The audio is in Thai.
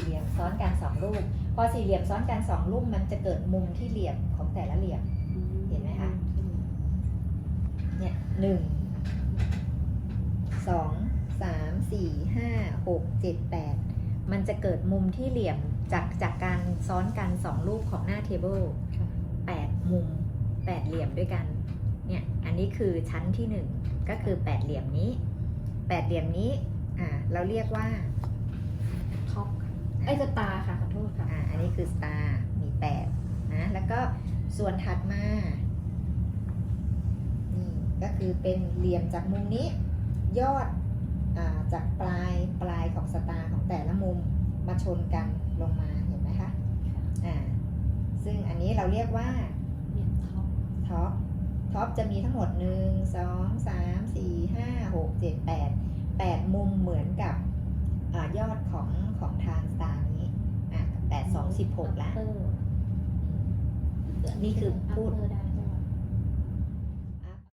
สี่เหลี่ยมซ้อนกันสองรูป พอสี่เหลี่ยมซ้อนกันสองรูปมันจะเกิดมุมที่เหลี่ยมของแต่ละเหลี่ยม เห็นไหมคะ เนี่ยหนึ่งสองสามสี่ห้าหกเจ็ดแปดมันจะเกิดมุมที่เหลี่ยมจากจากการซ้อนกันสองรูปของหน้าเทเบิลแปดมุมแปดเหลี่ยมด้วยกัน เนี่ย อันนี้คือชั้นที่หนึ่งก็คือแปดเหลี่ยมนี้แปดเหลี่ยมนี้ อ่า เราเรียกว่าท็อป ไอ้ยสตาร์ค่ะขอโทษค่ะอ่าอันนี้คือสตาร์มีแปดนะแล้วก็ส่วนถัดมา นี่ก็คือเป็นเหลี่ยมจากมุมนี้ ยอดอาจากปลายปลายของสตาร์ของแต่ละมุมมาชนกันลงมาเห็นไหมคะอ่าซึ่งอันนี้เราเรียกว่าเนี่ยท็อปท็อปท็อปจะมีทั้งหมด 1 2 3 4 5 6 7 8 8 มุมเหมือนกับอายอดของของ สิบหกแล้วนี่คือพูด